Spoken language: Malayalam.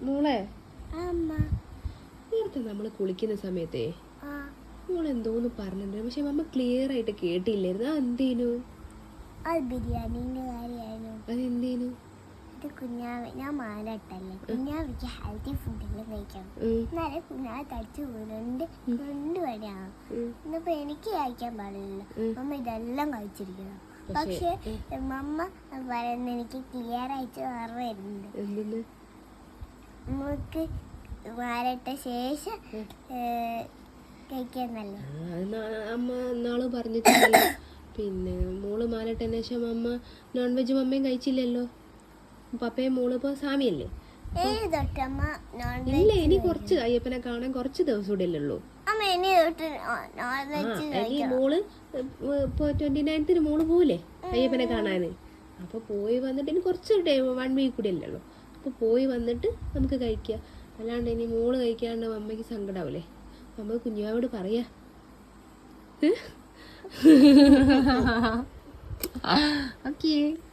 മോളെ? നേരത്തെ നമ്മൾ കുളിക്കുന്ന സമയത്തേ മോൾ എന്തോന്ന് പറഞ്ഞിട്ടുണ്ട്. പക്ഷെ മമ്മ ക്ലിയർ ആയിട്ട് കേട്ടില്ലായിരുന്നു കാര്യമായിരുന്നു. അതെന്തേനു? ഇത് കുഞ്ഞാവ ഞാൻ ഹെൽത്തി ഫുഡെല്ലാം കഴിക്കണം. ഉം, എന്നാലേ കുഞ്ഞാവ് തടിച്ചു വീടുണ്ട് രണ്ട് വരെയാണ് ഉം. എനിക്ക് കഴിക്കാൻ പാടില്ല അമ്മ ഇതെല്ലാം കഴിച്ചിരിക്കണം. പക്ഷേ, മമ്മ പറയുന്ന എനിക്ക് ക്ലിയർ ആയിട്ട് ഓർമ്മ എന്തെന്ന്? നമുക്ക് വാരട്ട ശേഷം കഴിക്കാന്നല്ലേ അമ്മ നാൾ പറഞ്ഞിട്ടില്ല പിന്നെ മോൾ മാലട്ടതിന് ശേഷം അമ്മ നോൺ വെജ് മമ്മയും കഴിച്ചില്ലല്ലോ. പപ്പയും മോൾ ഇപ്പോൾ സാമിയല്ലേ ഇല്ല ഇനി കുറച്ച് അയ്യപ്പനെ കാണാൻ കുറച്ച് ദിവസം കൂടെ ഉള്ളൂ. മോൾ ഇപ്പൊ ട്വന്റി നയൻത്തിന് മോൾ പോവില്ലേ അയ്യപ്പനെ കാണാന്. അപ്പൊ പോയി വന്നിട്ട് ഇനി കുറച്ച് വൺ വീക്ക് കൂടെ അല്ലേ ഉള്ളൂ അപ്പൊ പോയി വന്നിട്ട് നമുക്ക് കഴിക്കാം. അല്ലാണ്ട് ഇനി മോൾ കഴിക്കാണ്ട് അമ്മയ്ക്ക് സങ്കടാവൂലേ. അമ്മ കുഞ്ഞാവോട് പറയാ. ഓക്കേ